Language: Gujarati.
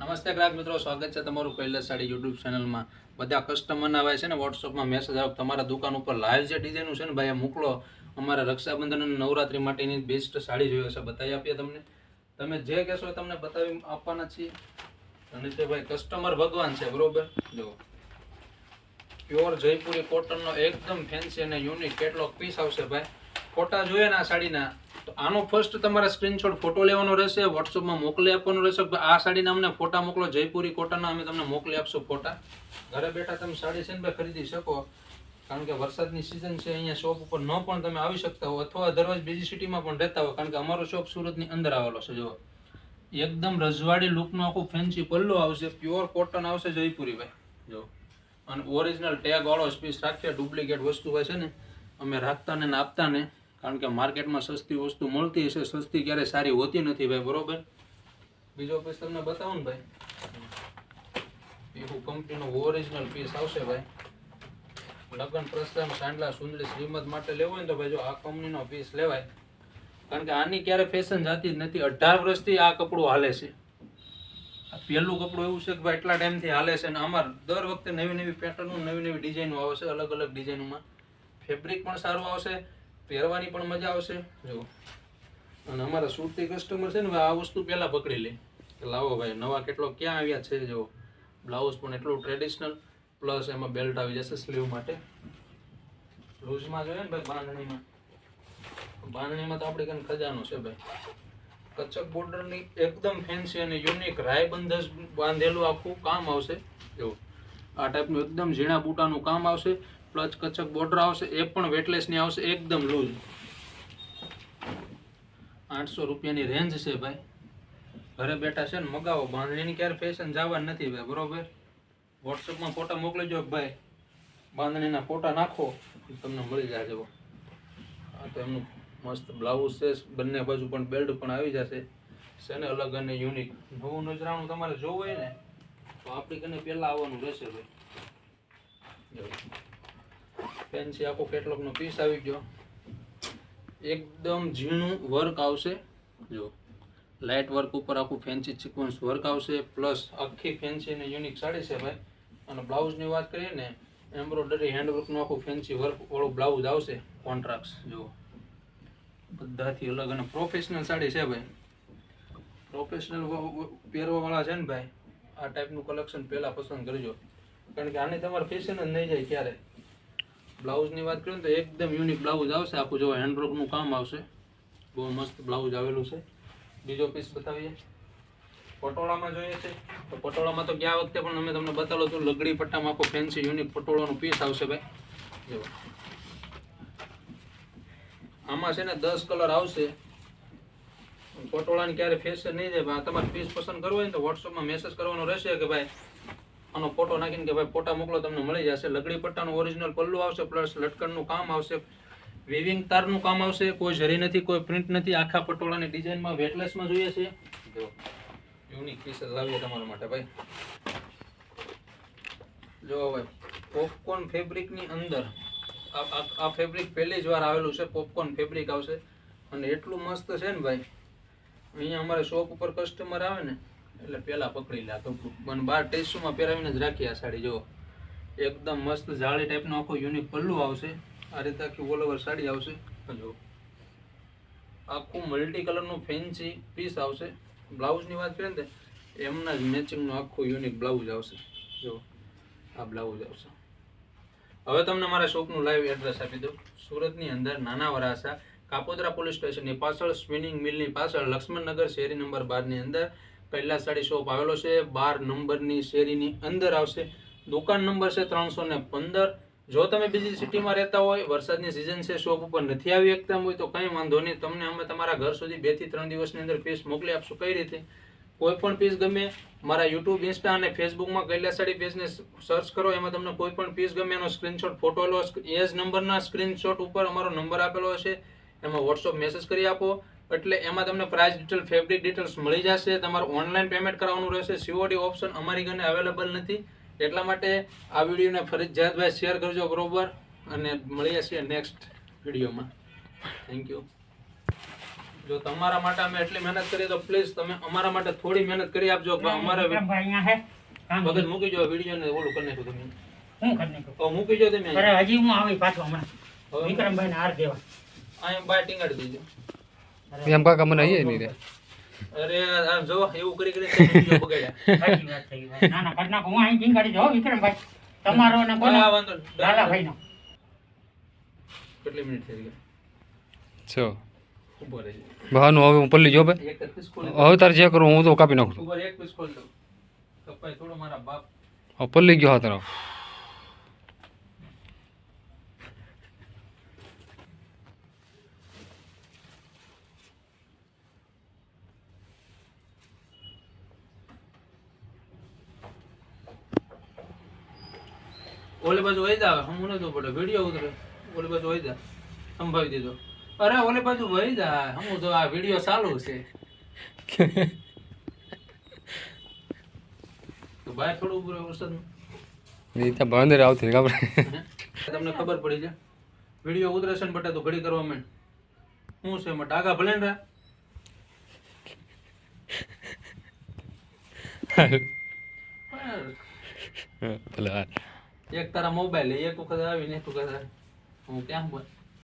નમસ્તે ગ્રાહક મિત્રો, સ્વાગત છે તમારું કૈલાસ સાડી યુટ્યુબ ચેનલમાં બધા કસ્ટમરના ભાઈ છે ને વોટ્સઅપમાં મેસેજ આવે તમારા દુકાન ઉપર લાઈવ જે ડિઝાઇનનું છે ને ભાઈ મોકલો. અમારા રક્ષાબંધન અને નવરાત્રી માટેની બેસ્ટ સાડી જોઈએ છે. બતાવી આપીએ તમને. તમે જે કહેશો એ તમને બતાવી આપવાના છીએ. અને તે ભાઈ કસ્ટમર ભગવાન છે, બરોબર? જો. પ્યોર જયપુરી કોટનનો એકદમ ફેન્સી અને યુનિક કેટલો પીસ આવશે ભાઈ. ફોટા જોઈએ ને આ સાડીના. તો આનો ફર્સ્ટ તમારે સ્ક્રીનશોટ ફોટો લેવાનો રહેશે વોટ્સઅપમાં મોકલી આપવાનો રહેશે આ સાડીના અમને ફોટા મોકલો, જયપુરી કોટનના, અમે તમને મોકલી આપશું ફોટા. ઘરે બેઠા તમે સાડી છે ને ખરીદી શકો. કારણ કે વરસાદની સિઝન છે, અહીંયા શોપ ઉપર ન પણ તમે આવી શકતા હો, અથવા અધરવાઇઝ બીજી સિટીમાં પણ રહેતા હો, કારણ કે અમારો શોપ સુરતની અંદર આવેલો છે જો એકદમ રજવાડી લૂકનો આખું ફેન્સી પલ્લો આવશે પ્યોર કોટન આવશે જયપુરી ભાઈ જો અને ઓરિજિનલ ટેગ વાળો પીસ રાખીએ ડુપ્લિકેટ વસ્તુ હોય છે ને, અમે રાખતા ને આપતા ને કારણ કે માર્કેટમાં સસ્તી વસ્તુ મળતી હશે, સસ્તી ક્યારે સારી હોતી નથી ભાઈ, બરોબર? બીજો પીસ તમને બતાવું ને ભાઈ. પીહુ કંપનીનો ઓરિજિનલ પીસ આવશે ભાઈ. લગ્ન પ્રસંગ, સાંડલા સુંદરી શ્રીમદ માટે લેવો હોય ને તો ભાઈ જો આ કંપનીનો પીસ લેવાય. કારણ કે આની ક્યારે ફેશન જાતી જ નથી. અઢાર વર્ષથી આ કપડું હાલે છે. પહેલું કપડું એવું છે કે ભાઈ એટલા ટાઈમથી હાલે છે અને અમાર દર વખતે નવી નવી પેટર્નો નવી નવી ડિઝાઇનો આવશે અલગ અલગ ડિઝાઇનોમાં ફેબ્રિક પણ સારું આવશે. પહેરવાની પણ મજા આવશે. જો. અને અમારા સુરતી કસ્ટમર છે ને આ વસ્તુ પહેલાં પકડી લે. લાવો ભાઈ, નવા કેટલો ક્યાં આવ્યા છે, જો. બ્લાઉઝ પણ એટલું ટ્રેડિશનલ પ્લસ એમાં બેલ્ટ આવી જશે સ્લીવ માટે. લૂઝમાં જોઈએ ને ભાઈ, બાંધણીમાં. બાંધણીમાં તો આપણે કંઈ ખજાનો છે ભાઈ. કચ્છક બોર્ડરની એકદમ ફેન્સી અને યુનિક રાયબંધસ બાંધેલું આખું કામ આવશે. જો. આ ટાઈપનું એકદમ ઝીણા બૂટાનું કામ આવશે. પ્લસ કચ્છક બોર્ડર આવશે, એ પણ વેટલેસની આવશે, એકદમ લૂઝ આઠસો રૂપિયાની રેન્જ છે ભાઈ. ઘરે બેઠા છે ને મગાવો બાંધણીની ક્યારે ફેશન જવા નથી ભાઈ, બરોબર? વોટ્સઅપમાં ફોટા મોકલજો ભાઈ. બાંધણીના ફોટા નાખો તમને મળી જાય જવો આ તો એમનું મસ્ત બ્લાઉઝ છે, બંને બાજુ પણ બેલ્ટ પણ આવી જશે. છે ને અલગ અને યુનિક નવું નજરાણું તમારે જોવું હોય ને, તો આપણી કને પહેલાં આવવાનું રહેશે ભાઈ. ફેન્સી આખો કેટલોગનો પીસ આવી ગયો. એકદમ ઝીણું વર્ક આવશે. જો લાઇટ વર્ક ઉપર આખું ફેન્સી સિક્વન્સ વર્ક આવશે પ્લસ આખી ફેન્સી અને યુનિક સાડી છે ભાઈ. અને બ્લાઉઝની વાત કરીએ ને એમ્બ્રોઇડરી હેન્ડવર્કનું આખું ફેન્સી વર્ક વાળું બ્લાઉઝ આવશે કોન્ટ્રાક્ટ જો બધાથી અલગ અને પ્રોફેશનલ સાડી છે ભાઈ. પ્રોફેશનલ પહેરવાવાળા છે ને ભાઈ, આ ટાઈપનું કલેક્શન પહેલાં પસંદ કરજો. કારણ કે આની તમારે ફેશન જ નહીં જાય ક્યારે. બ્લાઉઝની વાત કરીએ તો એકદમ યુનિક બ્લાઉઝ આવશે. આખું જો હેન્ડવર્કનું કામ આવશે. બહુ મસ્ત બ્લાઉઝ આવેલું છે. બીજો પીસ બતાવીએ. પટોળામાં જોઈએ છે. તો પટોળામાં તો ગયા વખતે પણ અમે તમને બતાવ્યું હતું, લગડી પટ્ટામાં આખો ફેન્સી યુનિક પટોળાનો પીસ આવશે ભાઈ. જો આમાં છે ને દસ કલર આવશે. પટોળાને ક્યારે ફેશન નહીં જાય તમારે પીસ પસંદ કરવો હોય ને તો વોટ્સઅપમાં મેસેજ કરવાનો રહેશે કે ભાઈ આનો ફોટો નાખીને કે ભાઈ ફોટા મોકલો, તમને મળી જશે. લગડી પટ્ટાનું ઓરિજિનલ પલ્લું આવશે પ્લસ લટકણનું કામ આવશે. વિવિંગ તારનું કામ આવશે. કોઈ જરી નથી, કોઈ પ્રિન્ટ નથી. આખા પટોળાની ડિઝાઇનમાં વેટલેસમાં જોઈએ છે. યુનિક પીસેસ લાવીએ તમારા માટે ભાઈ. જો ભાઈ પોપકોર્ન ફેબ્રિકની અંદર, આ ફેબ્રિક પહેલી જ વાર આવેલું છે. પોપકોર્ન ફેબ્રિક આવશે. અને એટલું મસ્ત છે ને ભાઈ, અહીંયા અમારે શોપ ઉપર કસ્ટમર આવે ને એટલે પહેલા પકડી લે તો. પણ બાર ટેસ્ટમાં પહેરાવીને જ રાખી આ સાડી જો એકદમ મસ્ત જાળી ટાઈપનું આખું યુનિક પલ્લું આવશે. આ રીતે આખી ઓલ ઓવર સાડી આવશે. જો આખું મલ્ટી કલરનું ફેન્સી પીસ આવશે. બ્લાઉઝની વાત કરીએ ને એમના જ મેચિંગનું આખું યુનિક બ્લાઉઝ આવશે. જો આ બ્લાઉઝ આવશે. હવે તમને મારા શોપનું લાઈવ એડ્રેસ આપી દઉં. સુરતની અંદર નાના વરાસા કાપોદ્રા પોલીસ સ્ટેશનની પાછળ સ્વિનિંગ મિલની પાછળ, લક્ષ્મણનગર શેરી નંબર બારની અંદર કૈલાસ સાડી શોપ આવેલો છે, બાર નંબરની શેરીની અંદર આવશે. દુકાન નંબર છે ત્રણસો ને પંદર. જો તમે બીજી સિટીમાં રહેતા હોય, વરસાદની સિઝન છે શોપ ઉપર નથી આવી શકતા હોય તો કંઈ વાંધો નહીં. તમને અમે તમારા ઘર સુધી બેથી ત્રણ દિવસની અંદર પીસ મોકલી આપશું. કઈ રીતે? કોઈ પણ પીસ ગમે, મારા યુટ્યુબ ઇન્સ્ટા અને ફેસબુકમાં કૈલાસ સાડી પેજને સર્ચ કરો. એમાં તમને કોઈ પણ પીસ ગમે, એનો સ્ક્રીનશોટ ફોટો લો. એ જ નંબરના સ્ક્રીનશોટ ઉપર અમારો નંબર આપેલો હશે. એમાં વોટ્સઅપ મેસેજ કરી આપો. એટલે એમાં તમને પ્રાઇસ ડિટેલ ફેબ્રિક ડિટેલ્સ મળી જશે. તમારે ઓનલાઈન પેમેન્ટ કરવાનું રહેશે. સીઓડી ઓપ્શન અમારી ઘરે અવેલેબલ નથી. એટલા માટે આ વિડીયોને ફરજિયાત ભાઈ શેર કરજો બરોબર. અને મળીએ છીએ નેક્સ્ટ વિડીયોમાં. થેન્ક યુ જો તમારા માટે અમે એટલી મહેનત કરીએ તો પ્લીઝ તમે અમારા માટે થોડી મહેનત કરી આપજો અમારે વખત મૂકી જો વીડિયો ને ઓલું કરી નાખ્યું તમે. હું કરી નાખ્યું મૂકી જો તમે. અરે હજી હું આવી પાછો હમણાં. વિક્રમભાઈ હાર દેવા. અહીંયા બાય ટીંગાડી દેજો. એમ કાકા મને આવીએ નહીં રે. અરે આમ જો એવું કરી કરીને બગાડ્યા. ના ના કરી નાખો. હું અહીં ટીંગાડી દઉં વિક્રમભાઈ. તમારો ને કોના? વાંધો નહીં. લાલાભાઈનો કેટલી મિનિટ થઈ ગઈ? છો? બહાનું હવે હું પલ્લી જો જ ખોલી હવે તારે જે કરું હું તો કાપી નાખું. છું ઉપર એક પીસ ખોલી દઉં. કપાય થોડો મારા બાપ. હવે પલ્લી ગયો હા તારો. ઓલી બાજુ વહી જા હું તો પડે. વીડિયો ઉતરે. ઓલી બાજુ વહી જા. સંભાવી દીધો અરે ઓલી બાજુ વહી જા. હું તો આ વીડિયો ચાલુ છે. તો ભાઈ થોડું ઉપર વરસાદ નહીં ત્યાં બંધ આવતી ખબર. તમને ખબર પડી છે. વીડિયો ઉતરે છે ને બટા તો ઘડી કરવા માંડ. શું છે એમાં ડાઘા ભલે ને ભલે એક તારા મોબાઈલ એક વખત આવીને વખત આવી. હું ક્યાં